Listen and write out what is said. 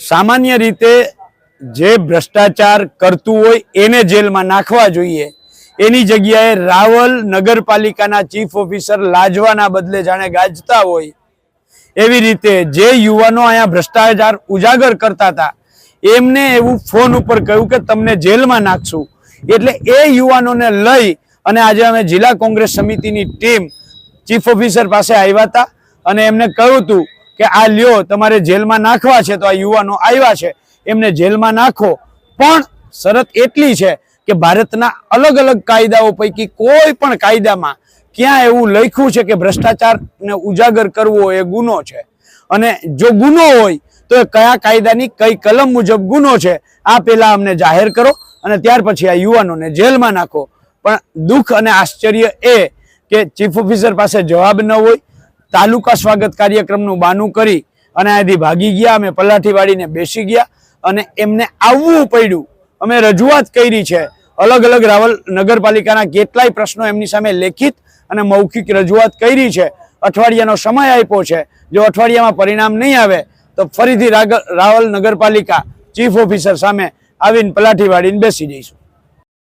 સામાન્ય રીતે જે ભ્રષ્ટાચાર કરતું હોય એને જેલમાં નાખવા જોઈએ. એની જગ્યાએ રાવલ નગરપાલિકાના ચીફ ઓફિસર લાજવાના બદલે જાણે ગાજતા હોય. એવી રીતે જે યુવાનો અહીંયા ભ્રષ્ટાચાર ઉજાગર કરતા હતા, એમને એવું ફોન ઉપર કહ્યું કે તમને જેલમાં નાખશું. એટલે એ યુવાનોને લઈ અને આજે અમે જિલ્લા કોંગ્રેસ સમિતિની ટીમ ચીફ ઓફિસર પાસે આવ્યા હતા અને એમને કહ્યું હતું કે આ લ્યો, તમારે જેલમાં નાખવા છે તો આ યુવાનો આવ્યા છે, એમને જેલમાં નાખો. પણ શરત એટલી છે કે ભારતના અલગ અલગ કાયદાઓ પૈકી કોઈ પણ કાયદામાં ક્યાં એવું લખ્યું છે કે ભ્રષ્ટાચારને ઉજાગર કરવો એ ગુનો છે. અને જો ગુનો હોય, તો એ કયા કાયદાની કઈ કલમ મુજબ ગુનો છે, આ પહેલા અમને જાહેર કરો અને ત્યાર પછી આ યુવાનોને જેલમાં નાખો. પણ દુઃખ અને આશ્ચર્ય એ કે ચીફ ઓફિસર પાસે જવાબ ન હોય તાલુકા સ્વાગત કાર્યક્રમનું બાનું કરી અને અહીંથી ભાગી ગયા, અમે પલાઠીવાડીને બેસી ગયા અને એમને આવવું પડ્યું. અમે રજૂઆત કરી છે, અલગ અલગ રાવલ નગરપાલિકાના કેટલાય પ્રશ્નો એમની સામે લેખિત અને મૌખિક રજૂઆત કરી છે. અઠવાડિયાનો સમય આપ્યો છે, જો અઠવાડિયામાં પરિણામ નહીં આવે, તો ફરીથી રાવલ નગરપાલિકા ચીફ ઓફિસર સામે આવીને પલાઠીવાડીને બેસી જઈશું.